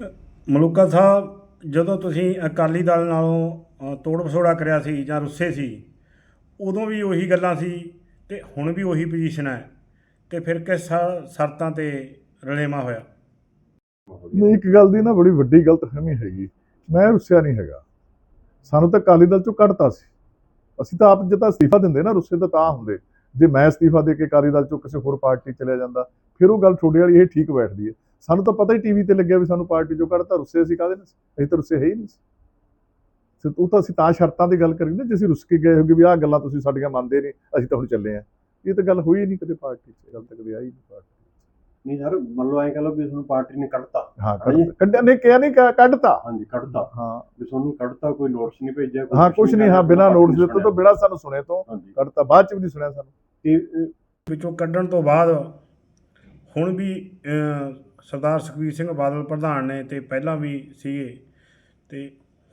ਮਲੂਕਾ ਸਾਹਿਬ, ਜਦੋਂ ਤੁਸੀਂ ਅਕਾਲੀ ਦਲ ਨਾਲੋਂ ਤੋੜ ਵਿਛੋੜਾ ਕਰਿਆ ਸੀ ਜਾਂ ਰੁੱਸੇ ਸੀ, ਉਦੋਂ ਵੀ ਉਹੀ ਗੱਲਾਂ ਸੀ ਤੇ ਹੁਣ ਵੀ ਉਹੀ ਪੋਜੀਸ਼ਨ ਹੈ ਤੇ ਫਿਰ ਕਿਸ ਸ਼ਰਤਾਂ ਤੇ ਰਲੇਮਾ ਹੋਇਆ? ਨਹੀਂ, ਇੱਕ ਗੱਲ ਦੀ ਨਾ ਬੜੀ ਵੱਡੀ ਗਲਤ ਗਲਤਫਹਿਮੀ ਹੈਗੀ। ਮੈਂ ਰੁੱਸਿਆ ਨਹੀਂ ਹੈਗਾ। ਸਾਨੂੰ ਤਾਂ ਅਕਾਲੀ ਦਲ ਚੋਂ ਕੱਢਤਾ ਸੀ। ਅਸੀਂ ਤਾਂ ਆਪ ਜਿੱਦਾਂ ਅਸਤੀਫਾ ਦਿੰਦੇ ਨਾ ਰੁੱਸੇ ਤਾਂ ਤਾਂ ਹੁੰਦੇ। ਜੇ ਮੈਂ ਅਸਤੀਫਾ ਦੇ ਕੇ ਅਕਾਲੀ ਦਲ ਚੋਂ ਕਿਸੇ ਹੋਰ ਪਾਰਟੀ ਚਲਿਆ ਜਾਂਦਾ, ਫਿਰ ਉਹ ਗੱਲ ਤੁਹਾਡੇ ਵਾਲੀ ਇਹ ਠੀਕ ਬੈਠਦੀ ਹੈ। ਸਾਨੂੰ ਤਾਂ ਪਤਾ ਹੀ ਟੀਵੀ ਤੇ ਲੱਗਿਆ ਵੀ ਸਾਨੂੰ ਪਾਰਟੀ ਚੋਂ ਕੱਢਤਾ ਰੁੱਸੇ ਅਸੀਂ ਕਾਹਦੇ ਨਾਲ? ਅਸੀਂ ਤਾਂ ਰੁੱਸੇ ਹੈ ਹੀ ਨਹੀਂ ਸੀ। ਸਿਰ ਉਹ ਤਾਂ ਅਸੀਂ ਤਾਂ ਸ਼ਰਤਾਂ ਦੀ ਗੱਲ ਕਰੀ ਨਾ ਜੇ ਅਸੀਂ ਰੁੱਸ ਕੇ ਗਏ ਹੋਗੇ ਵੀ ਆਹ ਗੱਲਾਂ ਤੁਸੀਂ ਸਾਡੀਆਂ ਮੰਨਦੇ ਨਹੀਂ ਅਸੀਂ ਤਾਂ ਹੁਣ ਚੱਲੇ ਆ ਇਹ ਤਾਂ ਗੱਲ ਹੋਈ ਨਹੀਂ ਕਦੇ ਪਾਰਟੀ 'ਚ ਗੱਲ ਤਾਂ ਕਦੇ ਆਈ ਨਹੀਂ ਪਾਰਟੀ 'ਚ। ਨਹੀਂ ਸਰ ਮੰਨ ਲਓ ਐਂ ਕਹ ਲਓ ਵੀ ਤੁਹਾਨੂੰ ਪਾਰਟੀ ਨੇ ਕੱਢਤਾ। ਹਾਂ ਕੱਢਿਆ ਨਹੀਂ ਕਿਹਾ ਨਹੀਂ ਕੱਢਤਾ। ਹਾਂਜੀ ਕੱਢਤਾ। ਹਾਂ। ਵੀ ਤੁਹਾਨੂੰ ਕੱਢਤਾ ਕੋਈ ਨੋਟਿਸ ਨਹੀਂ ਭੇਜਿਆ ਕੋਈ ਹਾਂ ਕੁਛ ਨਹੀਂ ਹਾਂ ਬਿਨਾਂ ਨੋਟਿਸ ਦਿੱਤੇ ਤੋਂ ਬਿਨਾਂ ਸਾਨੂੰ ਸੁਣੇ ਤੋਂ ਕੱਢਤਾ ਬਾਅਦ ਚ ਵੀ ਨਹੀਂ ਸੁਣਿਆ ਸਾਨੂੰ। ਤੇ ਵਿੱਚੋਂ ਕੱਢਣ ਤੋਂ ਬਾਅਦ ਹੁਣ ਵੀ ਅ, ਸਰਦਾਰ ਸੁਖਬੀਰ ਸਿੰਘ ਬਾਦਲ ਪ੍ਰਧਾਨ ਨੇ ਤੇ ਪਹਿਲਾਂ ਵੀ ਸੀਗੇ। ਤੇ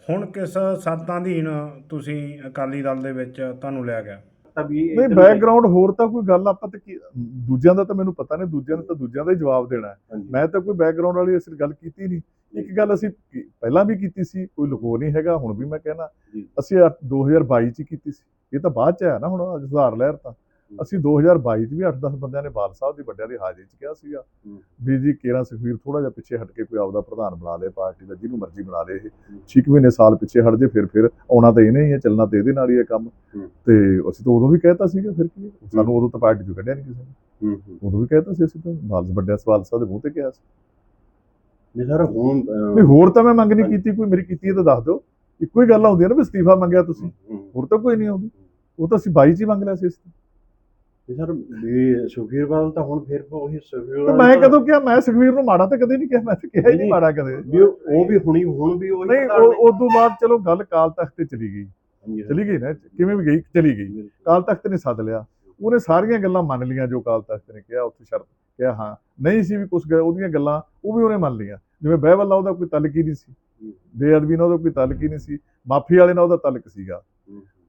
ਹੁਣ ਕਿਸ ਸ਼ਰਤਾਂ ਅਧੀਨ ਤੁਸੀਂ ਅਕਾਲੀ ਦਲ ਦੇ ਵਿੱਚ ਤੁਹਾਨੂੰ ਲਿਆ ਗਿਆ? ਤਾਂ ਵੀ ਨਹੀਂ ਬੈਕਗ੍ਰਾਉਂਡ ਹੋਰ ਤਾਂ ਕੋਈ ਗੱਲ ਆਪਾਂ ਤਾਂ ਕੀ ਦੂਜਿਆਂ ਦਾ ਤਾਂ ਮੈਨੂੰ ਪਤਾ ਨਹੀਂ ਦੂਜਿਆਂ ਨੇ ਤਾਂ ਦੂਜਿਆਂ ਦਾ ਹੀ ਜਵਾਬ ਦੇਣਾ। ਮੈਂ ਤਾਂ ਕੋਈ ਬੈਕਗ੍ਰਾਉਂਡ ਵਾਲੀ ਅਸਲ ਗੱਲ ਕੀਤੀ ਨਹੀਂ। ਇੱਕ ਗੱਲ ਅਸੀਂ ਪਹਿਲਾਂ ਵੀ ਕੀਤੀ ਸੀ ਕੋਈ ਲੁਕੋ ਨਹੀਂ ਹੈਗਾ ਹੁਣ ਵੀ ਮੈਂ ਕਹਿਣਾ। ਅਸੀਂ ਆਹ 2022 ਚ ਹੀ ਕੀਤੀ ਸੀ। ਇਹ ਤਾਂ ਬਾਅਦ ਚ ਆਇਆ ਨਾ ਹੁਣ ਅੱਜ ਸੁਧਾਰ ਲਹਿਰ ਤਾਂ। ਅਸੀਂ 2022 ਚ ਵੀ 8-10 ਬੰਦਿਆਂ ਨੇ ਬਾਲ ਸਾਹਿਬ ਦੀ ਵੱਡਿਆਂ ਦੀ ਹਾਜ਼ਰੀ ਚ ਕਿਹਾ ਸੀਗਾ। ਵੀ ਜੀ ਕੇਰਾ ਸੁਖਵੀਰ ਥੋੜਾ ਜਿਹਾ ਪਿੱਛੇ ਹਟ ਕੇ ਕੋਈ ਆਪਦਾ ਪ੍ਰਧਾਨ ਬਣਾ ਲੇ ਪਾਰਟੀ ਦਾ ਜਿਹਨੂੰ ਮਰਜ਼ੀ ਬਣਾ ਲੇ ਇਹ। 6 ਮਹੀਨੇ ਸਾਲ ਪਿੱਛੇ ਹਟ ਜੇ ਫਿਰ ਫਿਰ ਆਉਣਾ ਤਾਂ ਇਹਨੇ ਹੀ ਹੈ ਚੱਲਣਾ ਤੇ ਇਹਦੇ ਨਾਲ ਹੀ ਹੈ ਕੰਮ। ਤੇ ਅਸੀਂ ਤਾਂ ਉਦੋਂ ਵੀ ਕਹਿਤਾ ਸੀਗਾ ਫਿਰ ਕੀ? ਸਾਨੂੰ ਉਦੋਂ ਤਾਂ ਪਾਰਟੀ ਚੋਂ ਕੱਢਿਆ ਨਹੀਂ ਕਿਸੇ ਨੇ। ਉਦੋਂ ਵੀ ਕਹਿਤਾ ਸੀ ਅਸੀਂ ਤਾਂ ਬਾਲ ਵੱਡਿਆ ਸਵਾਲ ਸਾਹਿਬ ਦੇ ਮੂੰਹ ਤੇ ਕਿਹਾ ਸੀ। ਨਹੀਂ ਸਰ ਹੁਣ ਨਹੀਂ ਹੋਰ ਤਾਂ ਮੈਂ ਮੰਗ ਨਹੀਂ ਕੀਤੀ ਕੋਈ ਮੇਰੀ ਕੀਤੀ ਹੈ ਤਾਂ ਦੱਸ ਦਿਓ। ਇੱਕੋ ਹੀ ਗੱਲ ਆਉਂਦੀ ਹੈ ਨਾ ਵੀ ਅਸਤੀਫਾ ਮੰਗਿਆ ਤੁਸੀਂ। ਹੋਰ ਤਾਂ ਕੋਈ ਨਹੀਂ ਆਉਂਦੀ। ਉਹ ਤਾਂ ਅਸੀਂ 22 ਚ ਹੀ ਮੰਗ ਲਿਆ ਸੀ ਅਸੀਂ ਨਹੀਂ ਸਰ ਵੀ ਸੁਖੀਰ ਬਾਦਲ ਤਾਂ ਹੁਣ ਫਿਰ ਉਹੀ ਸੁਖਬੀਰ ਤੇ ਮੈਂ ਤਾਂ- ਕਦੋਂ ਕਿਹਾ ਮੈਂ ਸੁਖਵੀਰ ਨੂੰ ਮਾੜਾ ਤਾਂ ਕਦੇ ਨਹੀਂ ਕਿਹਾ ਮੈਂ ਤਾਂ ਕਿਹਾ ਹੀ ਨਹੀਂ ਮਾੜਾ ਕਦੇ ਵੀ ਉਹ ਵੀ ਹੁਣੀ ਹੁਣ ਵੀ ਉਹੀ ਨਹੀਂ। ਉਸ ਤੋਂ ਬਾਅਦ ਚਲੋ ਗੱਲ ਕਾਲ ਤਖਤ ਤੇ ਚਲੀ ਗਈ। ਚਲੀ ਗਈ ਨਾ ਕਿਵੇਂ ਵੀ ਗਈ ਚਲੀ ਗਈ। ਕਾਲ ਤਖਤ ਨੇ ਸੱਦ ਲਿਆ ਉਹਨੇ ਸਾਰੀਆਂ ਗੱਲਾਂ ਮੰਨ ਲਈਆਂ ਜੋ ਕਾਲ ਤਖਤ ਨੇ ਕਿਹਾ ਉੱਥੇ ਸ਼ਰਤ ਕਿਹਾ ਹਾਂ ਨਹੀਂ ਸੀ ਵੀ ਕੁਝ ਉਹਦੀਆਂ ਗੱਲਾਂ ਉਹ ਵੀ ਉਹਨੇ ਮੰਨ ਲਈਆਂ ਜਿਵੇਂ ਬਹਿਬਲ ਨਾਲ ਉਹਦਾ ਕੋਈ ਤਲਕ ਹੀ ਨਹੀਂ ਸੀ। ਬੇਅਦਬੀ ਨਾਲ ਉਹਦਾ ਕੋਈ ਤਲਕ ਹੀ ਨਹੀਂ ਸੀ ਮਾਫੀ ਵਾਲੇ ਨਾਲ ਉਹਦਾ ਤਲਕ ਸੀਗਾ।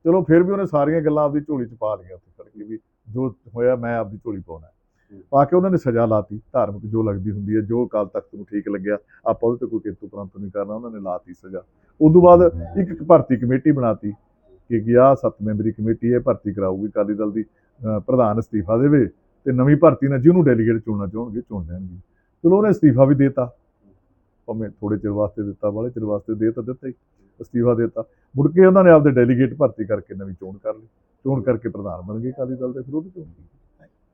ਚਲੋ ਫਿਰ ਵੀ ਉਹਨੇ ਸਾਰੀਆਂ ਗੱਲਾਂ ਆਪਦੀ ਝੋਲੀ 'ਚ ਪਾ ਲਈਆਂ ਉੱਥੇ ਖੜ ਕੇ ਵੀ ਜੋ ਹੋਇਆ ਮੈਂ ਆਪਦੀ ਝੋਲੀ ਪਾਉਣਾ ਹੈ। ਹੂੰ। ਪਾ ਕੇ ਉਹਨਾਂ ਨੇ ਸਜ਼ਾ ਲਾਤੀ ਧਾਰਮਿਕ ਜੋ ਲੱਗਦੀ ਹੁੰਦੀ ਹੈ ਜੋ ਕਾਲ ਤਖਤ ਨੂੰ ਠੀਕ ਲੱਗਿਆ ਆਪਾਂ ਉਹਦੇ ਤੇ ਕੋਈ ਕਿੰਤੂ ਪ੍ਰੰਤੂ ਨਹੀਂ ਕਰਨਾ ਉਹਨਾਂ ਨੇ ਲਾਤੀ ਸਜ਼ਾ। ਉਸ ਤੋਂ ਬਾਅਦ ਇੱਕ ਇੱਕ ਭਰਤੀ ਕਮੇਟੀ ਬਣਾਤੀ ਕਿ ਗਿਆ ਸੱਤ ਮੈਂਬਰੀ ਕਮੇਟੀ ਇਹ ਭਰਤੀ ਕਰਾਊਗੀ ਅਕਾਲੀ ਦਲ ਦੀ ਪ੍ਰਧਾਨ ਅਸਤੀਫਾ ਦੇਵੇ ਤੇ ਨਵੀਂ ਭਰਤੀ ਨਾਲ ਜਿਹਨੂੰ ਡੈਲੀਗੇਟ ਚੁਣਨਾ ਚਾਹਣਗੇ ਚੁਣ ਲੈਣਗੇ। ਚਲੋ ਉਹਨੇ ਅਸਤੀਫਾ ਵੀ ਦੇਤਾ। ਭਾਵੇਂ ਥੋੜੇ ਚਿਰ ਵਾਸਤੇ ਦਿੱਤਾ ਬਾਲੇ ਚਿਰ ਵਾਸਤੇ ਦੇ ਤਾਂ ਦਿੱਤਾ ਹੀ ਅਸਤੀਫਾ ਦੇਤਾ। ਮੁੜ ਕੇ ਉਹਨਾਂ ਨੇ ਆਪਦੇ ਡੈਲੀਗੇਟ ਭਰਤੀ ਕਰਕੇ ਨਵੀਂ ਚੋਣ ਕਰ ਲਈ। ਚੋਣ ਕਰਕੇ ਪ੍ਰਧਾਨ ਬਣ ਗਏ ਅਕਾਲੀ ਦਲ ਦੇ ਫਿਰ ਉਹਦੀ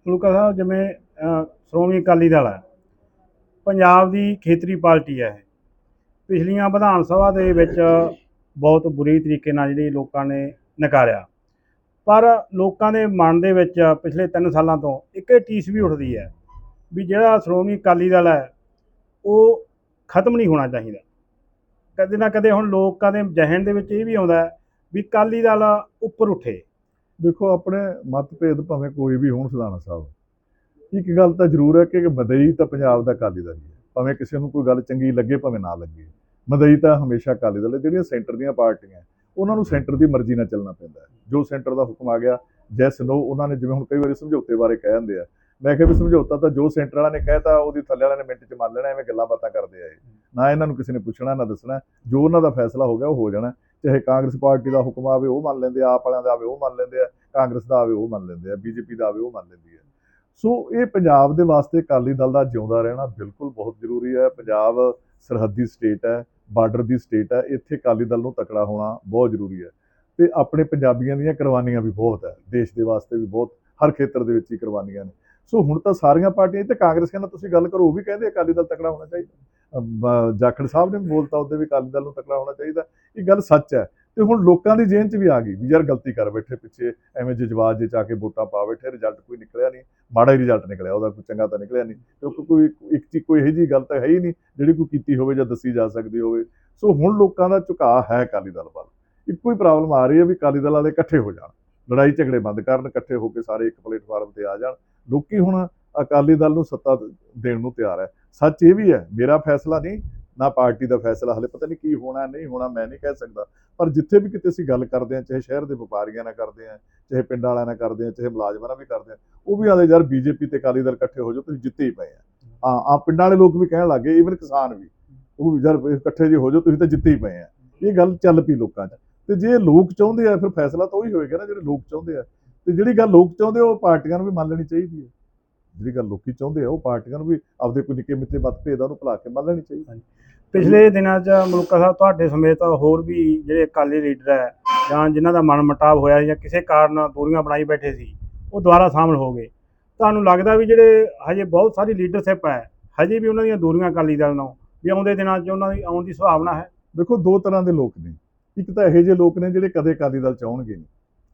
ਮਲੂਕਾ ਸਾਹਿਬ ਜਿਵੇਂ ਸ਼੍ਰੋਮਣੀ ਅਕਾਲੀ ਦਲ ਹੈ। ਪੰਜਾਬ ਦੀ ਖੇਤਰੀ ਪਾਰਟੀ ਹੈ ਪਿਛਲੀਆਂ ਵਿਧਾਨ ਸਭਾ ਦੇ ਵਿੱਚ ਬਹੁਤ ਬੁਰੀ ਤਰੀਕੇ ਨਾਲ ਜਿਹੜੀ ਲੋਕਾਂ ਨੇ ਨਕਾਰਿਆ। ਪਰ ਲੋਕਾਂ ਦੇ ਮਨ ਦੇ ਵਿੱਚ ਪਿਛਲੇ 3 ਸਾਲਾਂ ਤੋਂ ਇੱਕ ਇਹ ਟੀਸ ਵੀ ਉੱਠਦੀ ਹੈ ਵੀ ਜਿਹੜਾ ਸ਼੍ਰੋਮਣੀ ਅਕਾਲੀ ਦਲ ਹੈ, ਉਹ ਖਤਮ ਨਹੀਂ ਹੋਣਾ ਚਾਹੀਦਾ। ਕਦੇ ਨਾ ਕਦੇ ਹੁਣ ਲੋਕਾਂ ਦੇ ਜ਼ਿਹਨ ਦੇ ਵਿੱਚ ਇਹ ਵੀ ਆਉਂਦਾ ਵੀ ਅਕਾਲੀ ਦਲ ਉੱਪਰ ਉੱਠੇ। ਦੇਖੋ, ਆਪਣੇ ਮਤਭੇਦ ਭਾਵੇਂ ਕੋਈ ਵੀ ਹੋਣ ਸਦਾਣਾ ਸਾਹਿਬ। ਇੱਕ ਗੱਲ ਤਾਂ ਜ਼ਰੂਰ ਹੈ ਕਿ ਮਦਈ ਤਾਂ ਪੰਜਾਬ ਦਾ ਅਕਾਲੀ ਦਲ ਹੀ ਹੈ। ਭਾਵੇਂ ਕਿਸੇ ਨੂੰ ਕੋਈ ਗੱਲ ਚੰਗੀ ਲੱਗੇ, ਭਾਵੇਂ ਨਾ ਲੱਗੇ। ਮਦਈ ਤਾਂ ਹਮੇਸ਼ਾ ਅਕਾਲੀ ਦਲ ਹੈ। ਜਿਹੜੀਆਂ ਸੈਂਟਰ ਦੀਆਂ ਪਾਰਟੀਆਂ, ਉਹਨਾਂ ਨੂੰ ਸੈਂਟਰ ਦੀ ਮਰਜ਼ੀ ਨਾਲ ਚੱਲਣਾ ਪੈਂਦਾ ਜੋ ਸੈਂਟਰ ਦਾ ਹੁਕਮ ਆ ਗਿਆ ਜੈਸ ਨੋ ਉਹਨਾਂ ਨੇ ਜਿਵੇਂ ਹੁਣ ਕਈ ਵਾਰੀ ਸਮਝੌਤੇ ਬਾਰੇ ਕਹਿ ਜਾਂਦੇ ਆ। ਮੈਂ ਕਿਹਾ ਵੀ ਸਮਝੌਤਾ ਤਾਂ ਜੋ ਸੈਂਟਰ ਵਾਲਾ ਨੇ ਕਹਿਤਾ ਉਹਦੀ ਥੱਲੇ ਵਾਲਿਆਂ ਨੇ ਮਿੰਟ 'ਚ ਮੰਨ ਲੈਣਾ, ਐਵੇਂ ਗੱਲਾਂ ਬਾਤਾਂ ਕਰਦੇ ਆ ਇਹ। ਨਾ ਇਹਨਾਂ ਨੂੰ ਕਿਸੇ ਨੇ ਪੁੱਛਣਾ, ਨਾ ਦੱਸਣਾ। ਜੋ ਉਹਨਾਂ ਦਾ ਫੈਸਲਾ ਹੋ ਗਿਆ, ਉਹ ਹੋ ਜਾਣਾ। ਚਾਹੇ ਕਾਂਗਰਸ ਪਾਰਟੀ ਦਾ ਹੁਕਮ ਆਵੇ, ਉਹ ਮੰਨ ਲੈਂਦੇ ਆ, ਆਪ ਵਾਲਿਆਂ ਦਾ ਆਵੇ, ਉਹ ਮੰਨ ਲੈਂਦੇ ਆ, ਕਾਂਗਰਸ ਦਾ ਆਵੇ, ਉਹ ਮੰਨ ਲੈਂਦੇ ਆ, ਬੀਜੇਪੀ ਦਾ ਆਵੇ, ਉਹ ਮੰਨ ਲੈਂਦੀ ਹੈ ਸੋ ਇਹ ਪੰਜਾਬ ਦੇ ਵਾਸਤੇ ਅਕਾਲੀ ਦਲ ਦਾ ਜਿਉਂਦਾ ਰਹਿਣਾ ਬਿਲਕੁਲ ਬਹੁਤ ਜ਼ਰੂਰੀ ਹੈ। ਪੰਜਾਬ ਸਰਹੱਦੀ ਸਟੇਟ ਹੈ ਬਾਰਡਰ ਦੀ ਸਟੇਟ ਹੈ, ਇੱਥੇ ਅਕਾਲੀ ਦਲ ਨੂੰ ਤਕੜਾ ਹੋਣਾ ਬਹੁਤ ਜ਼ਰੂਰੀ ਹੈ। ਤੇ ਆਪਣੇ ਪੰਜਾਬੀਆਂ ਦੀਆਂ ਕੁਰਬਾਨੀਆਂ ਵੀ ਬਹੁਤ ਹੈ, ਦੇਸ਼ ਦੇ ਵਾਸਤੇ ਵੀ ਬਹੁਤ, ਹਰ ਖੇਤਰ ਦੇ ਵਿੱਚ ਹੀ ਕੁਰਬਾਨੀਆਂ ਨੇ। ਸੋ ਹੁਣ ਤਾਂ ਸਾਰੀਆਂ ਪਾਰਟੀਆਂ ਤੇ ਕਾਂਗਰਸ ਕਹਿੰਦਾ ਤੁਸੀਂ ਗੱਲ ਕਰੋ, ਉਹ ਵੀ ਕਹਿੰਦੇ ਅਕਾਲੀ ਦਲ ਤਕੜਾ ਹੋਣਾ ਚਾਹੀਦਾ। ਜਾਖੜ ਸਾਹਿਬ ਨੇ ਵੀ ਬੋਲਤਾ, ਉਹਦੇ ਵੀ ਅਕਾਲੀ ਦਲ ਨੂੰ ਤਕੜਾ ਹੋਣਾ ਚਾਹੀਦਾ। ਇਹ ਗੱਲ ਸੱਚ ਹੈ। ਤੇ ਹੁਣ ਲੋਕਾਂ ਦੀ ਜੇਨ 'ਚ ਵੀ ਆ ਗਈ ਵੀ ਯਾਰ ਗਲਤੀ ਕਰ ਬੈਠੇ ਪਿੱਛੇ, ਐਵੇਂ ਜਜ਼ਬਾਤ ਜੇ ਚਾ ਕੇ ਵੋਟਾਂ ਪਾ ਬੈਠੇ ਰਿਜ਼ਲਟ ਕੋਈ ਨਿਕਲਿਆ ਨਹੀਂ। ਮਾੜਾ ਹੀ ਰਿਜ਼ਲਟ ਨਿਕਲਿਆ, ਉਹਦਾ ਕੋਈ ਚੰਗਾ ਤਾਂ ਨਿਕਲਿਆ ਨਹੀਂ। ਕਿਉਂਕਿ ਕੋਈ ਇੱਕ ਚੀਜ਼ ਕੋਈ ਇਹੋ ਜਿਹੀ ਗੱਲ ਤਾਂ ਹੈ ਹੀ ਨਹੀਂ ਜਿਹੜੀ ਕੋਈ ਕੀਤੀ ਹੋਵੇ ਜਾਂ ਦੱਸੀ ਜਾ ਸਕਦੀ ਹੋਵੇ। ਸੋ ਹੁਣ ਲੋਕਾਂ ਦਾ ਝੁਕਾਅ ਹੈ ਅਕਾਲੀ ਦਲ ਵੱਲ। ਇੱਕੋ ਹੀ ਪ੍ਰੋਬਲਮ ਆ ਰਹੀ ਹੈ ਵੀ ਅਕਾਲੀ ਦਲ ਵਾਲੇ ਇਕੱਠੇ ਹੋ ਜਾਣ। ਲੜਾਈ ਝਗੜੇ ਬੰਦ ਕਰਨ, ਇਕੱਠੇ ਹੋ ਕੇ ਸਾਰੇ ਇੱਕ ਪਲੇਟਫਾਰਮ ਤੇ ਆ ਜਾਣ। ਲੋਕੀ ਹੁਣ ਅਕਾਲੀ ਦਲ ਨੂੰ ਸੱਤਾ ਦੇਣ ਨੂੰ ਤਿਆਰ ਹੈ। ਸੱਚ ਇਹ ਵੀ ਹੈ ਮੇਰਾ ਫੈਸਲਾ ਨਹੀਂ ਨਾ ਪਾਰਟੀ ਦਾ ਫੈਸਲਾ ਹਲੇ ਪਤਾ ਨਹੀਂ ਕੀ ਹੋਣਾ ਨਹੀਂ ਹੋਣਾ ਮੈਂ ਨਹੀਂ ਕਹਿ ਸਕਦਾ। ਪਰ ਜਿੱਥੇ ਵੀ ਕਿਤੇ ਅਸੀਂ ਗੱਲ ਕਰਦੇ ਹਾਂ ਚਾਹੇ ਸ਼ਹਿਰ ਦੇ ਵਪਾਰੀਆਂ ਨਾਲ ਕਰਦੇ ਹਾਂ ਚਾਹੇ ਪਿੰਡ ਵਾਲਿਆਂ ਨਾਲ ਕਰਦੇ ਹਾਂ ਚਾਹੇ ਮੁਲਾਜ਼ਮਾਂ ਨਾਲ ਵੀ ਕਰਦੇ ਹਾਂ ਉਹ ਵੀ ਆਲੇ ਯਾਰ ਬੀਜੇਪੀ ਤੇ ਅਕਾਲੀ ਦਲ ਇਕੱਠੇ ਹੋ ਜਾਓ ਤੁਸੀਂ ਜਿੱਤੇ ਹੀ ਪਏ ਆ। ਹਾਂ ਆ ਪਿੰਡਾਂ ਵਾਲੇ ਲੋਕ ਵੀ ਕਹਿਣ ਲੱਗੇ ਈਵਨ ਕਿਸਾਨ ਵੀ ਉਹ ਯਾਰ ਇਕੱਠੇ ਜੇ ਹੋ ਜਾਓ ਤੁਸੀਂ ਤਾਂ ਜਿੱਤੇ ਹੀ ਪਏ ਆ। ਇਹ ਗੱਲ ਚੱਲ ਪਈ ਲੋਕਾਂ 'ਚ। ਤੇ ਜੇ ਲੋਕ ਚਾਹੁੰਦੇ ਆ ਫਿਰ ਫੈਸਲਾ ਤਾਂ ਉਹੀ ਹੋਏਗਾ ਨਾ ਜਿਹੜੇ ਲੋਕ ਚਾਹੁੰਦੇ ਆ। ਤੇ ਜਿਹੜੀ ਗੱਲ ਲੋਕ ਚਾਹੁੰਦੇ ਆ, ਉਹ ਪਾਰਟੀਆਂ ਨੂੰ ਵੀ ਮੰਨ ਲੈਣੀ ਚਾਹੀਦੀ ਹੈ। ਜਿਹੜੀ ਗੱਲ ਲੋਕੀ ਚਾਹੁੰਦੇ ਆ ਉਹ ਪਾਰਟੀਆਂ ਨੂੰ ਵੀ ਆਪਦੇ ਕੋਈ ਨਿੱਕੇ ਮਿੱਤੇ ਮਤਭੇਦ ਆ ਉਹਨੂੰ ਭੁਲਾ ਕੇ ਮੰਨ ਲੈਣੀ ਚਾਹੀਦੀ। ਹੈ ਪਿਛਲੇ ਦਿਨਾਂ 'ਚ ਮਲੂਕਾ ਸਾਹਿਬ ਤੁਹਾਡੇ ਸਮੇਤ ਹੋਰ ਵੀ ਜਿਹੜੇ ਅਕਾਲੀ ਲੀਡਰ ਹੈ ਜਾਂ ਜਿਨ੍ਹਾਂ ਦਾ ਮਨ ਮਟਾਵ ਹੋਇਆ ਜਾਂ ਕਿਸੇ ਕਾਰਨ ਦੂਰੀਆਂ ਬਣਾਈ ਬੈਠੇ ਸੀ ਉਹ ਦੁਬਾਰਾ ਸ਼ਾਮਲ ਹੋ ਗਏ। ਤੁਹਾਨੂੰ ਲੱਗਦਾ ਵੀ ਜਿਹੜੇ ਹਜੇ ਬਹੁਤ ਸਾਰੀ ਲੀਡਰਸ਼ਿਪ ਹੈ ਹਜੇ ਵੀ ਉਹਨਾਂ ਦੀਆਂ ਦੂਰੀਆਂ ਅਕਾਲੀ ਦਲ ਨਾਲ ਵੀ ਆਉਂਦੇ ਦਿਨਾਂ 'ਚ ਉਹਨਾਂ ਦੀ ਆਉਣ ਦੀ ਸੰਭਾਵਨਾ ਹੈ? ਦੇਖੋ ਦੋ ਤਰ੍ਹਾਂ ਦੇ ਲੋਕ ਨੇ। ਇੱਕ ਤਾਂ ਇਹੋ ਜਿਹੇ ਲੋਕ ਨੇ ਜਿਹੜੇ ਕਦੇ ਅਕਾਲੀ ਦਲ ਚ ਆਉਣਗੇ ਨਹੀਂ।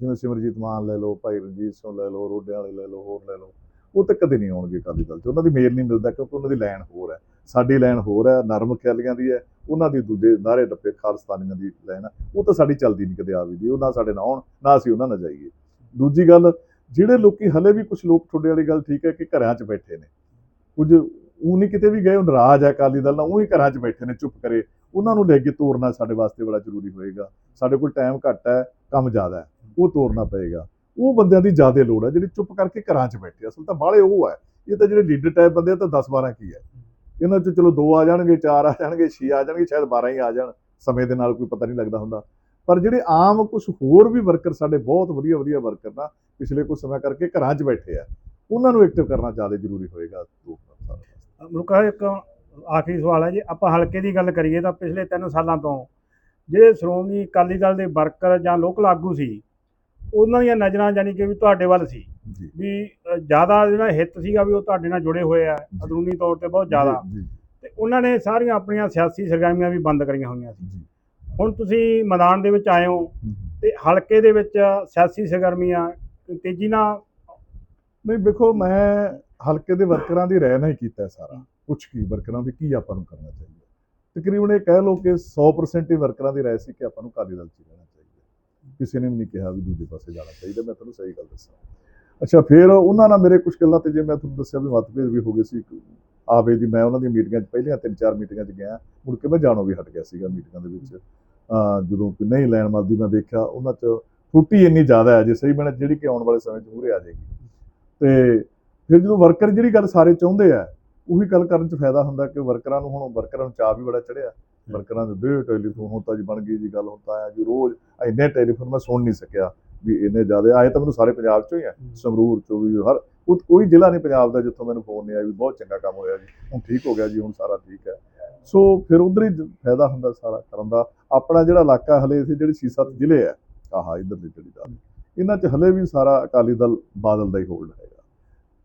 ਜਿਵੇਂ ਸਿਮਰਜੀਤ ਮਾਨ ਲੈ ਲਓ ਭਾਈ ਰਣਜੀਤ ਸਿੰਘ ਲੈ ਲਓ ਰੋਡਿਆਂ ਵਾਲੇ ਲੈ ਲਓ ਹੋਰ ਲੈ ਲਓ। ਉਹ ਤਾਂ ਕਦੇ ਨਹੀਂ ਆਉਣਗੇ ਅਕਾਲੀ ਦਲ ਚ। ਉਹਨਾਂ ਦੀ ਮੇਲ ਨਹੀਂ ਮਿਲਦਾ ਕਿਉਂਕਿ ਉਹਨਾਂ ਦੀ ਲਾਈਨ ਹੋਰ ਹੈ। ਸਾਡੀ ਲਾਈਨ ਹੋਰ ਹੈ, ਨਰਮ ਖਿਆਲੀਆਂ ਦੀ ਹੈ, ਉਹਨਾਂ ਦੀ ਦੂਜੇ ਨਾਰੇ ਟੱਪੇ ਖਾਲਸਤਾਨੀਆਂ ਦੀ ਲਾਈਨ ਹੈ। ਉਹ ਤਾਂ ਸਾਡੀ ਚੱਲਦੀ ਨਹੀਂ ਕਦੇ ਆਵੀ ਦੀ ਉਹ ਨਾ ਸਾਡੇ ਨਾਲ ਆਉਣ, ਨਾ ਅਸੀਂ ਉਹਨਾਂ ਨਾਲ ਜਾਈਏ। ਦੂਜੀ ਗੱਲ, ਜਿਹੜੇ ਲੋਕੀ ਹਲੇ ਵੀ ਕੁਝ ਲੋਕ ਤੁਹਾਡੇ ਵਾਲੀ ਗੱਲ ਠੀਕ ਹੈ ਕਿ ਘਰਾਂ 'ਚ ਬੈਠੇ ਨੇ। ਕੁਝ ਉਹ ਨਹੀਂ ਕਿਤੇ ਵੀ ਗਏ, ਉਹ ਨਾਰਾਜ਼ ਹੈ ਅਕਾਲੀ ਦਲ ਨਾਲ, ਉਹ ਹੀ ਘਰਾਂ 'ਚ ਬੈਠੇ ਨੇ, ਚੁੱਪ ਕਰੇ। ਉਹਨਾਂ ਨੂੰ ਲੈ ਕੇ ਤੋਰਨਾ ਸਾਡੇ ਵਾਸਤੇ ਬੜਾ ਜ਼ਰੂਰੀ ਹੋਏਗਾ। ਸਾਡੇ ਕੋਲ ਟਾਈਮ ਘੱਟ ਹੈ, ਕੰਮ ਜ਼ਿਆਦਾ ਹੈ, ਉਹ ਤੋਰਨਾ ਪਏਗਾ। ਉਹ ਬੰਦਿਆਂ ਦੀ ਜ਼ਿਆਦਾ ਲੋੜ ਹੈ, ਜਿਹੜੇ ਚੁੱਪ ਕਰਕੇ ਘਰਾਂ 'ਚ ਬੈਠੇ ਅਸਲ ਤਾਂ ਬਾਹਲੇ ਉਹ ਹੈ। ਇਹ ਤਾਂ ਜਿਹੜੇ ਲੀਡਰ ਟਾਈਪ ਬੰਦੇ ਆ ਤਾਂ 10 12 ਕੀ ਹੈ। ਇਹਨਾਂ 'ਚ ਚਲੋ ਦੋ ਆ ਜਾਣਗੇ, ਚਾਰ ਆ ਜਾਣਗੇ, ਛੇ ਆ ਜਾਣਗੇ, ਸ਼ਾਇਦ 12 ਹੀ ਆ ਜਾਣ। ਸਮੇਂ ਦੇ ਨਾਲ ਕੋਈ ਪਤਾ ਨਹੀਂ ਲੱਗਦਾ ਹੁੰਦਾ। ਪਰ ਜਿਹੜੇ ਆਮ ਕੁਝ ਹੋਰ ਵੀ ਵਰਕਰ ਸਾਡੇ ਬਹੁਤ ਵਧੀਆ ਵਧੀਆ ਵਰਕਰ ਨਾ, ਪਿਛਲੇ ਕੁਝ ਸਮਾਂ ਕਰਕੇ ਘਰਾਂ 'ਚ ਬੈਠੇ ਆ, ਉਹਨਾਂ ਨੂੰ ਐਕਟਿਵ ਕਰਨਾ ਜ਼ਿਆਦਾ ਜ਼ਰੂਰੀ ਹੋਏਗਾ ਲੋਕ ਸਾਰਾ ਮਲੂਕਾ ਇੱਕ ਆਖਰੀ ਸਵਾਲ ਹੈ ਜੀ। ਆਪਾਂ ਹਲਕੇ ਦੀ ਗੱਲ ਕਰੀਏ ਤਾਂ ਪਿਛਲੇ 3 ਸਾਲਾਂ ਤੋਂ, ਜਿਹੜੇ ਸ਼੍ਰੋਮਣੀ ਅਕਾਲੀ ਦਲ ਦੇ ਵਰਕਰ ਜਾਂ ਲੋਕਲ ਆਗੂ ਸੀ ਉਹਨਾਂ ਦੀਆਂ ਨਜ਼ਰਾਂ ਜਾਨੀ ਕਿ ਵੀ ਤੁਹਾਡੇ ਵੱਲ ਸੀ। ਜੀ। ਵੀ ਜ਼ਿਆਦਾ ਜਿਹੜਾ ਹਿੱਤ ਸੀਗਾ ਵੀ ਉਹ ਤੁਹਾਡੇ ਨਾਲ ਜੁੜੇ ਹੋਏ ਆ ਅੰਦਰੂਨੀ ਤੌਰ ਤੇ ਬਹੁਤ ਜ਼ਿਆਦਾ। ਜੀ ਤੇ ਉਹਨਾਂ ਨੇ ਸਾਰੀਆਂ ਆਪਣੀਆਂ ਸਿਆਸੀ ਸਰਗਰਮੀਆਂ ਵੀ ਬੰਦ ਕਰੀਆਂ ਹੋਈਆਂ ਸੀ। ਜੀ। ਹੁਣ ਤੁਸੀਂ ਮੈਦਾਨ ਦੇ ਵਿੱਚ ਆਏ ਹੋ ਹਮ। ਤੇ ਹਲਕੇ ਦੇ ਵਿੱਚ ਸਿਆਸੀ ਸਰਗਰਮੀਆਂ ਤੇਜ਼ੀ ਨਾਲ ਨਹੀਂ ਵੇਖੋ ਮੈਂ ਹਲਕੇ ਦੇ ਵਰਕਰਾਂ ਦੀ ਰਹਿ ਨਹੀਂ ਕੀਤਾ ਸਾਰਾ। ਕੁਛ ਕੀ ਵਰਕਰਾਂ ਦੀ ਕੀ ਆਪਾਂ ਨੂੰ ਕਰਨਾ ਚਾਹੀਦਾ? ਤਕਰੀਬਨ ਇਹ ਕਹਿ ਲਓ ਕਿ 100% ਹੀ ਵਰਕਰਾਂ ਦੀ ਰਾਏ ਸੀ ਕਿ ਆਪਾਂ ਨੂੰ ਅਕਾਲੀ ਦਲ 'ਚ ਹੀ ਰਹਿਣਾ ਚਾਹੀਦਾ ਕਿਸੇ ਨੇ ਵੀ ਨਹੀਂ ਕਿਹਾ ਵੀ ਦੂਜੇ ਪਾਸੇ ਜਾਣਾ ਚਾਹੀਦਾ, ਮੈਂ ਤੁਹਾਨੂੰ ਸਹੀ ਗੱਲ ਦੱਸਾਂ। ਅੱਛਾ, ਫਿਰ ਉਹਨਾਂ ਨਾਲ ਮੇਰੇ ਕੁਝ ਗੱਲਾਂ ਤੇ ਜੇ ਮੈਂ ਤੁਹਾਨੂੰ ਦੱਸਿਆ ਵੀ ਮਤਭੇਦ ਵੀ ਹੋ ਗਏ ਸੀ, ਆਵੇ ਦੀ ਮੈਂ ਉਹਨਾਂ ਦੀਆਂ ਮੀਟਿੰਗਾਂ 'ਚ ਪਹਿਲੀਆਂ ਤਿੰਨ ਚਾਰ ਮੀਟਿੰਗਾਂ 'ਚ ਗਿਆ, ਮੁੜ ਕੇ ਮੈਂ ਜਾਣੋ ਵੀ ਹਟ ਗਿਆ ਸੀਗਾ ਮੀਟਿੰਗਾਂ ਦੇ ਵਿੱਚ। ਜਦੋਂ ਕੋਈ ਨਹੀਂ ਲੈਣ ਮਰਦੀ ਮੈਂ ਦੇਖਿਆ ਉਹਨਾਂ 'ਚ ਫੁੱਟੀ ਇੰਨੀ ਜ਼ਿਆਦਾ ਹੈ, ਜੇ ਸਹੀ ਬਣੇ ਜਿਹੜੀ ਕਿ ਆਉਣ ਵਾਲੇ ਸਮੇਂ 'ਚ ਮੂਹਰੇ ਆ ਜਾਏਗੀ। ਤੇ ਫਿਰ ਜਦੋਂ ਵਰਕਰ ਜਿਹੜੀ ਗੱਲ ਸਾਰੇ ਚਾਹੁੰਦੇ ਆ, ਉਹੀ ਗੱਲ ਕਰਨ 'ਚ ਫਾਇਦਾ ਹੁੰਦਾ ਕਿ ਵਰਕਰਾਂ ਨੂੰ ਹੁਣ ਵਰਕਰਾਂ ਨੂੰ ਚਾਹ ਵੀ ਬੜਾ ਚੜਿਆ ਵਰਕਰਾਂ ਦੇ ਦੇ ਟੈਲੀਫੋਨ ਹੁਣ ਤਾਂ ਜੀ ਬਣ ਗਈ ਜੀ ਗੱਲ ਤਾਂ ਆਇਆ ਜੀ ਰੋਜ਼ ਇੰਨੇ ਟੈਲੀਫੋਨ ਮੈਂ ਸੁਣ ਨਹੀਂ ਸਕਿਆ ਵੀ ਇੰਨੇ ਜ਼ਿਆਦਾ ਆਏ ਤਾਂ ਮੈਨੂੰ ਸਾਰੇ ਪੰਜਾਬ 'ਚੋਂ ਹੀ ਆ ਸੰਗਰੂਰ 'ਚੋਂ ਵੀ ਹਰ ਕੋਈ ਜ਼ਿਲ੍ਹਾ ਨਹੀਂ ਪੰਜਾਬ ਦਾ ਜਿੱਥੋਂ ਮੈਨੂੰ ਫੋਨ ਨਹੀਂ ਆਇਆ ਵੀ ਬਹੁਤ ਚੰਗਾ ਕੰਮ ਹੋਇਆ ਜੀ ਹੁਣ ਠੀਕ ਹੋ ਗਿਆ ਜੀ ਹੁਣ ਸਾਰਾ ਠੀਕ ਹੈ। ਸੋ ਫਿਰ ਉਧਰ ਹੀ ਫਾਇਦਾ ਹੁੰਦਾ ਸਾਰਾ ਕਰਨ ਦਾ ਆਪਣਾ ਜਿਹੜਾ ਇਲਾਕਾ ਹਲੇ ਇਥੇ ਜਿਹੜੇ 6-7 ਜ਼ਿਲ੍ਹੇ ਆ ਆਹ ਇਧਰ ਦੀ ਜਿਹੜੀ ਦਾ ਇਹਨਾਂ 'ਚ ਹਲੇ ਵੀ ਸਾਰਾ ਅਕਾਲੀ ਦਲ ਬਾਦਲ ਦਾ ਹੀ ਹੋਲਡ ਹੈਗਾ।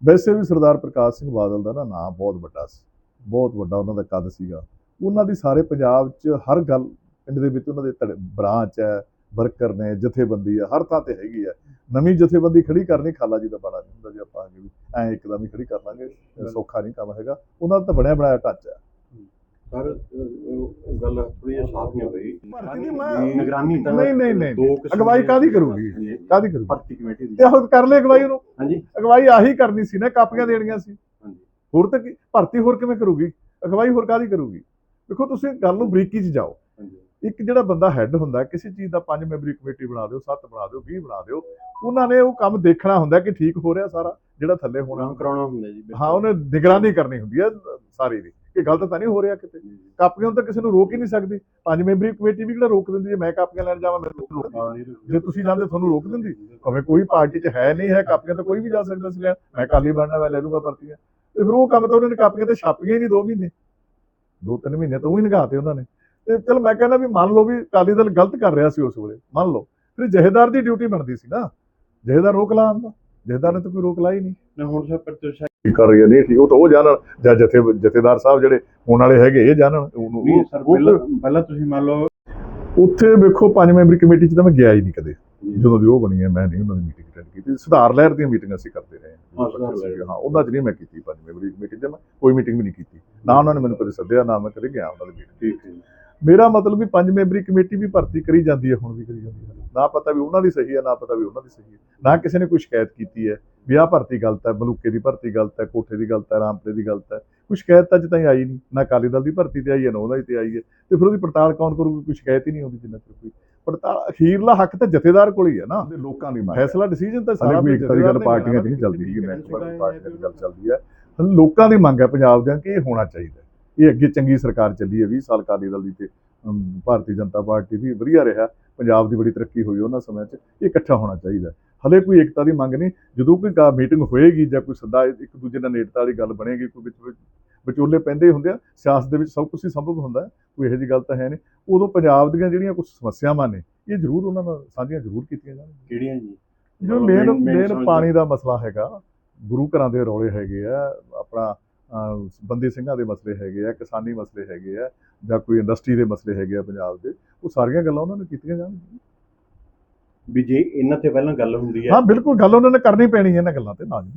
ਵੈਸੇ ਵੀ ਸਰਦਾਰ ਪ੍ਰਕਾਸ਼ ਸਿੰਘ ਬਾਦਲ ਦਾ ਨਾ ਨਾਮ ਬਹੁਤ ਵੱਡਾ ਸੀ ਬਹੁਤ ਵੱਡਾ ਉਹਨਾਂ ਦਾ ਕੱਦ ਸੀਗਾ। ਉਹਨਾਂ ਦੀ ਸਾਰੇ ਪੰਜਾਬ 'ਚ ਹਰ ਗੱਲ ਪਿੰਡ ਦੇ ਵਿੱਚ ਉਹਨਾਂ ਦੇ ਬ੍ਰਾਂਚ ਹੈ ਵਰਕਰ ਨੇ ਜਥੇਬੰਦੀ ਹੈ ਹਰ ਥਾਂ ਤੇ ਹੈਗੀ ਹੈ। ਨਵੀਂ ਜਥੇਬੰਦੀ ਖੜੀ ਕਰਨੀ ਖਾਲਾ ਜੀ ਦਾ ਬੜਾ ਨਹੀਂ ਹੁੰਦਾ ਜੇ ਆਪਾਂ ਅੱਗੇ ਵੀ ਐ ਇੱਕਦਮ ਹੀ ਖੜੀ ਕਰ ਲਾਂਗੇ ਇਹ ਸੌਖਾ ਨਹੀਂ ਕੰਮ ਹੈਗਾ। ਉਹਨਾਂ ਦਾ ਤਾਂ ਬਣਿਆ ਬਣਾਇਆ ਢਾਂਚਾ ਹੈ। ਸਰ ਗੱਲ ਥੋੜੀ ਜਿਹੀ ਸਾਫ਼ ਨਹੀਂ ਹੋਈ। ਭਰਤੀ ਦੀ ਮੈਂ- ਨਿਗਰਾਨੀ ਤਾਂ ਨਹੀਂ, ਨਹੀਂ, ਨਹੀਂ। ਅਗਵਾਈ ਦੀ- ਕਾਹਦੀ ਕਰੂਗੀ? ਕਾਦੀ ਕਰੂ ਭਰਤੀ ਕਮੇਟੀ ਦੀ। ਤੇ ਉਹ ਕਰ ਲੈ ਅਗਵਾਈ ਉਹਨੂੰ। ਹਾਂਜੀ। ਅਗਵਾਈ ਆਹੀ ਕਰਨੀ ਸੀ ਨਾ ਕਾਪੀਆਂ ਦੇਣੀਆਂ ਸੀ। ਹਾਂਜੀ। ਹੋਰ ਤਾਂ ਭਰਤੀ ਹੋਰ ਕਿਵੇਂ ਕਰੂਗੀ? ਅਗਵਾਈ ਹੋਰ ਕਾਦੀ ਕਰੂਗੀ? ਦੇਖੋ ਤੁਸੀਂ ਗੱਲ ਨੂੰ ਬਰੀਕੀ 'ਚ ਜਾਓ। ਇੱਕ ਜਿਹੜਾ ਬੰਦਾ ਹੈੱਡ ਹੁੰਦਾ ਕਿਸੇ ਚੀਜ਼ ਦਾ ਪੰਜ ਮੈਂਬਰੀ ਕਮੇਟੀ ਬਣਾ ਦਿਓ ਸੱਤ ਬਣਾ ਦਿਓ 20 ਬਣਾ ਦਿਓ ਉਹਨਾਂ ਨੇ ਉਹ ਕੰਮ ਦੇਖਣਾ ਹੁੰਦਾ ਕਿ ਠੀਕ ਹੋ ਰਿਹਾ ਸਾਰਾ ਜਿਹੜਾ ਥੱਲੇ ਹੋਣਾ ਕਰਾਉਣਾ ਹੁੰਦਾ ਜੀ। ਹਾਂ ਉਹਨੇ ਨਿਗਰਾਨੀ ਕਰਨੀ ਹੁੰਦੀ ਹੈ ਸਾਰੀ ਦੀ ਕਿ ਗਲਤ ਤਾਂ ਨਹੀਂ ਹੋ ਰਿਹਾ ਕਿਤੇ। ਕਾਪੀਆਂ ਤਾਂ ਕਿਸੇ ਨੂੰ ਰੋਕ ਹੀ ਨਹੀਂ ਸਕਦੀ। ਪੰਜ ਮੈਂਬਰੀ ਕਮੇਟੀ ਵੀ ਕਿਹੜਾ ਰੋਕ ਦਿੰਦੀ ਜੇ ਮੈਂ ਕਾਪੀਆਂ ਲੈਣ ਜਾਵਾਂ ਮੈਨੂੰ ਰੋਕ ਜੇ ਤੁਸੀਂ ਜਾਂਦੇ ਤੁਹਾਨੂੰ ਰੋਕ ਦਿੰਦੀ। ਭਾਵੇਂ ਕੋਈ ਪਾਰਟੀ 'ਚ ਹੈ ਨਹੀਂ ਹੈ ਕਾਪੀਆਂ ਤਾਂ ਕੋਈ ਵੀ ਜਾ ਸਕਦਾ ਸੀ ਲੈਣ। ਮੈਂ ਕਾਲੀ ਬਣਨਾ ਮੈਂ ਲੈ ਲੂੰਗਾ ਭਰਤੀਆਂ। ਤੇ ਫਿਰ ਉਹ ਕੰਮ ਤਾਂ ਉਹਨਾਂ ਨੇ ਕਾਪੀਆਂ ਤੇ ਛਾਪੀਆਂ ਹੀ ਨਹੀਂ ਦੋ ਮਹੀਨੇ। ਦੋ ਤਿੰਨ ਮਹੀਨੇ ਤਾਂ ਉਹ ਹੀ ਨਿਗਾਹਤੇ ਉਹਨਾਂ ਨੇ। ਤੇ ਚਲ ਮੈਂ ਕਹਿੰਦਾ ਵੀ ਮੰਨ ਲਓ ਵੀ ਅਕਾਲੀ ਦਲ ਗਲਤ ਕਰ ਰਿਹਾ ਸੀ ਉਸ ਵੇਲੇ ਮੰਨ ਲਓ। ਫਿਰ ਜਹੇਦਾਰ ਦੀ ਡਿਊਟੀ ਬਣਦੀ ਸੀ ਨਾ। ਜਹੇਦਾਰ ਰੋਕ ਲਾ ਆਂਦਾ। ਜਹੇਦਾਰ ਨੇ ਤਾਂ ਕੋਈ ਰੋਕ ਲਾਈ ਨਹੀਂ। ਨਾ ਹੁਣ ਸਰ ਪਰ ਤੁਸੀਂ ਕੀ ਕਰ ਰਹੀ ਨਹੀਂ ਠੀਕ ਉਹ ਤਾਂ ਉਹ ਜਾਣਨ। ਜਾਂ ਜਥੇ ਜਥੇਦਾਰ ਸਾਹਿਬ ਜਿਹੜੇ ਹੋਣ ਵਾਲੇ ਹੈਗੇ ਇਹ ਜਾਣਨ। ਉਹਨੂੰ ਸਰ ਪਹਿਲਾਂ ਤੁਸੀਂ ਮੰਨ ਲਓ ਉੱਥੇ ਵੇਖੋ ਪੰਜ ਮੈਂਬਰੀ ਕਮੇਟੀ 'ਚ ਤਾਂ ਮੈਂ ਗਿਆ ਹੀ ਨਹੀਂ ਕਦੇ। ਜਦੋਂ ਦੀ ਉਹ ਬਣੀ ਹੈ ਮੈਂ ਨਹੀਂ ਉਹਨਾਂ ਦੀ ਮੀਟਿੰਗ ਅਟੈਂਡ ਕੀਤੀ। ਸੁਧਾਰ ਲਹਿਰ ਦੀਆਂ ਮੀਟਿੰਗਾਂ ਅਸੀਂ ਕਰਦੇ ਰਹੇ। ਹਾਂ। ਉਹਨਾਂ 'ਚ ਨਹੀਂ ਮੈਂ ਕੀਤੀ ਪੰਜ ਮੈਂਬਰੀ ਕਮੇਟੀ 'ਚ ਮੈਂ ਕੋਈ ਮੀਟਿੰਗ ਵੀ ਨਹੀਂ ਕੀਤੀ। ਨਾ ਉਹਨਾਂ ਨੇ ਮੈਨੂੰ ਕਦੇ ਸੱਦਿਆ ਨਾ ਮੈਂ ਕਦੇ ਗਿਆ ਉਹਨਾਂ ਦੀ ਮੀਟਿੰਗ ਠੀਕ। ਮੇਰਾ ਮਤਲਬ ਵੀ ਪੰਜ ਮੈਂਬਰੀ ਕਮੇਟੀ ਵੀ ਭਰਤੀ ਕਰੀ ਜਾਂਦੀ ਹੈ ਹੁਣ ਵੀ ਕਰੀ ਜਾਂਦੀ ਹੈ। ਨਾ ਪਤਾ ਵੀ ਉਹਨਾਂ ਦੀ ਸਹੀ ਹੈ ਨਾ ਪਤਾ ਵੀ ਉਹਨਾਂ ਦੀ ਸਹੀ ਹੈ। ਨਾ ਕਿਸੇ ਨੇ ਕੋਈ ਸ਼ਿਕਾਇਤ ਕੀਤੀ ਹੈ ਵੀ ਆਹ ਭਰਤੀ ਗਲਤ ਹੈ ਮਲੂਕੇ ਦੀ ਭਰਤੀ ਗਲਤ ਹੈ ਕੋਠੇ ਦੀ ਗਲਤ ਹੈ ਰਾਮਪੁਰੇ ਦੀ ਗਲਤ ਹੈ। ਕੋਈ ਸ਼ਿਕਾਇਤ ਤਾਂ ਤਾਈਂ ਆਈ ਨਹੀਂ ਨਾ ਅਕਾਲੀ ਦਲ ਦੀ ਭਰਤੀ ਤੇ ਆਈ ਹੈ ਨਾ ਉਹਦਾ ਤੇ ਆਈ ਹੈ। ਤੇ ਫਿਰ ਉਹਦੀ ਪੜਤਾਲ ਕੌਣ ਕਰੂਗੀ? ਕੋਈ ਸ਼ਿਕਾਇਤ ਹੀ ਨਹੀਂ ਆਉਂਦੀ ਜਿੰਨਾ ਚਿਰ ਕੋਈ। ਪੜਤਾਲ ਅਖੀਰਲਾ ਹੱਕ ਤਾਂ ਜਥੇਦਾਰ ਕੋਲ ਹੀ ਹੈ ਨਾ। ਲੋਕਾਂ ਦੀ ਫੈਸਲਾ ਡਿਸੀਜਨ ਤਾਂ ਸਾਰਾ ਤਾਂ ਜਥੇਦਾਰ ਪਾਰਟੀਆਂ ਨਹੀਂ ਚੱਲਦੀ ਹੈ, ਮੈਂ। ਪਾਰਟੀਆਂ ਦੀ ਗੱਲ ਚੱਲਦੀ ਹੈ। ਲੋਕਾਂ ਦੀ ਮੰਗ ਹੈ ਪੰਜਾਬ ਦਿਆਂ ਕਿ ਇਹ ਹੋਣਾ ਚਾਹੀਦਾ ਹੈ। ਇਹ ਅੱਗੇ ਚੰਗੀ ਸਰਕਾਰ ਚੱਲੀ ਹੈ 20 ਸਾਲ ਅਕਾਲੀ ਦਲ ਦੀ ਤੇ ਭਾਰਤੀ ਜਨਤਾ ਪਾਰਟੀ ਦੀ ਵਧੀਆ ਰਿਹਾ ਪੰਜਾਬ ਦੀ ਬੜੀ ਤਰੱਕੀ ਹੋਈ ਉਹਨਾਂ ਸਮਿਆਂ 'ਚ ਇਹ ਇਕੱਠਾ ਹੋਣਾ ਚਾਹੀਦਾ ਹਲੇ ਕੋਈ ਏਕਤਾ ਦੀ ਮੰਗ ਨਹੀਂ ਜਦੋਂ ਕੋਈ ਮੀਟਿੰਗ ਹੋਏਗੀ ਜਾਂ ਕੋਈ ਸੱਦਾ ਇੱਕ ਦੂਜੇ ਨਾਲ ਨੇੜਤਾ ਵਾਲੀ ਗੱਲ ਬਣੇਗੀ ਕੋਈ ਵਿੱਚ ਵਿੱਚ ਵਿਚੋਲੇ ਪੈਂਦੇ ਹੁੰਦੇ ਆ ਸਿਆਸਤ ਦੇ ਵਿੱਚ ਸਭ ਕੁਝ ਹੀ ਸੰਭਵ ਹੁੰਦਾ ਕੋਈ ਇਹੋ ਜਿਹੀ ਗੱਲ ਤਾਂ ਹੈ ਨਹੀਂ। ਉਦੋਂ ਪੰਜਾਬ ਦੀਆਂ ਜਿਹੜੀਆਂ ਕੁਝ ਸਮੱਸਿਆਵਾਂ ਨੇ ਇਹ ਜ਼ਰੂਰ ਉਹਨਾਂ ਨਾਲ ਸਾਂਝੀਆਂ ਜ਼ਰੂਰ ਕੀਤੀਆਂ ਜਾਣਗੀਆਂ ਕਿਹੜੀਆਂ ਜੀ? ਜੋ ਮੇਨ ਮੇਨ। ਪਾਣੀ ਦਾ ਮਸਲਾ ਹੈਗਾ ਗੁਰੂ ਘਰਾਂ ਦੇ ਰੌਲੇ ਹੈਗੇ ਆ ਆਪਣਾ ਬੰਦੀ ਸਿੰਘਾਂ ਦੇ ਮਸਲੇ ਹੈਗੇ ਆ ਕਿਸਾਨੀ ਮਸਲੇ ਹੈਗੇ ਆ ਜਾਂ ਕੋਈ ਇੰਡਸਟਰੀ ਦੇ ਮਸਲੇ ਹੈਗੇ ਆ ਪੰਜਾਬ ਦੇ ਉਹ ਸਾਰੀਆਂ ਗੱਲਾਂ ਉਹਨਾਂ ਨੇ ਕੀਤੀਆਂ ਜਾਣਗੀਆਂ। ਵੀ ਜੇ ਇਹਨਾਂ ਤੇ ਪਹਿਲਾਂ ਗੱਲ ਹੁੰਦੀ ਹੈ ਹਾਂ ਬਿਲਕੁਲ ਗੱਲ ਉਹਨਾਂ ਨੇ ਕਰਨੀ ਪੈਣੀ ਹੈ ਇਹਨਾਂ ਗੱਲਾਂ ਤੇ ਨਾ ਜੀ।